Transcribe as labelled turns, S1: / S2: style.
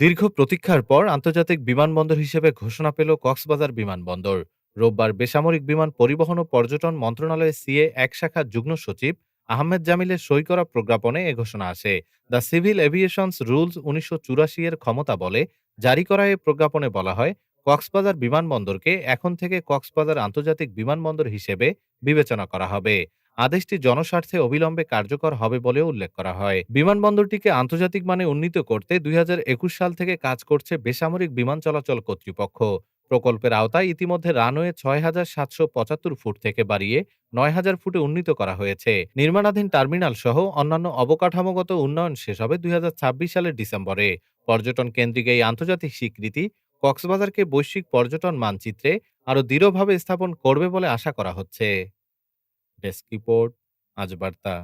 S1: দীর্ঘ প্রতীক্ষার পর আন্তর্জাতিক বিমানবন্দর হিসেবে ঘোষণা পেল কক্সবাজার বিমানবন্দর। রোববার বেসামরিক বিমান পরিবহন ও পর্যটন মন্ত্রণালয়ের সিএ এক শাখার যুগ্ম সচিব আহমেদ জামিলের সই করা প্রজ্ঞাপনে এ ঘোষণা আসে। দ্য সিভিল এভিয়েশনস রুলস উনিশশো চুরাশি এর ক্ষমতা বলে জারি করা এ প্রজ্ঞাপনে বলা হয়, কক্সবাজার বিমানবন্দরকে এখন থেকে কক্সবাজার আন্তর্জাতিক বিমানবন্দর হিসেবে বিবেচনা করা হবে। আদেশটি জনস্বার্থে অবিলম্বে কার্যকর হবে বলেও উল্লেখ করা হয়। বিমানবন্দরটিকে আন্তর্জাতিক মানে উন্নীত করতে দুই হাজার একুশ সাল থেকে কাজ করছে বেসামরিক বিমান চলাচল কর্তৃপক্ষ। প্রকল্পের আওতায় ইতিমধ্যে রানওয়ে ছয় হাজার সাতশো পঁচাত্তর ফুট থেকে বাড়িয়ে নয় হাজার ফুটে উন্নীত করা হয়েছে। নির্মাণাধীন টার্মিনাল সহ অন্যান্য অবকাঠামোগত উন্নয়ন শেষ হবে দুই হাজার ছাব্বিশ সালের ডিসেম্বরে। পর্যটন কেন্দ্রিক এই আন্তর্জাতিক স্বীকৃতি কক্সবাজারকে বৈশ্বিক পর্যটন মানচিত্রে আরও দৃঢ়ভাবে স্থাপন করবে বলে আশা করা হচ্ছে। डेस्क रिपोर्ट आज बढ़ता।